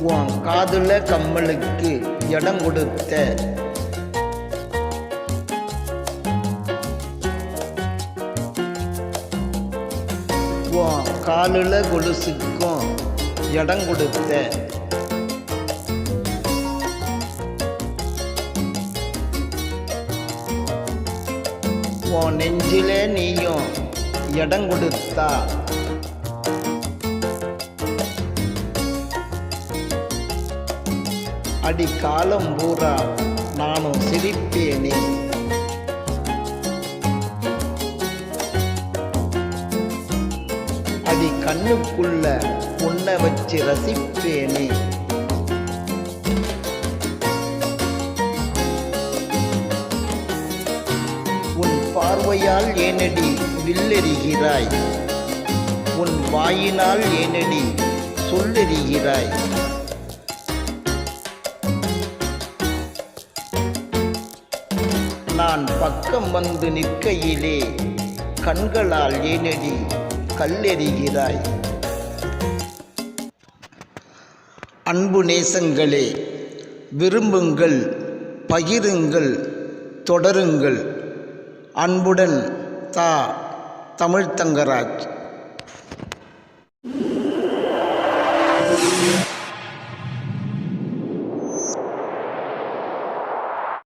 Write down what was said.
உன் காதுல கம்மலுக்கு இடம் கொடுத்த. உன் காலில் கொலுசுக்கும் இடம் கொடுத்த. உன் நெஞ்சில நீயும் இடம் கொடுத்தா. அடி காலம் பூரா நானும் சிரிப்பேனே. அடி கண்ணுக்குள்ள உன்னை வச்சு ரசிப்பேனே. உன் பார்வையால் ஏனடி வில்லெறிகிறாய்? உன் வாயினால் ஏனடி சொல்லெறிகிறாய்? நான் பக்கம் வந்து நிற்கையிலே கண்களால் ஏனடி கல்லெறிகிறாய். அன்பு நேசங்களே விரும்புங்கள் பகிருங்கள் தொடருங்கள். அன்புடன் தா தமிழ்தங்கராஜ்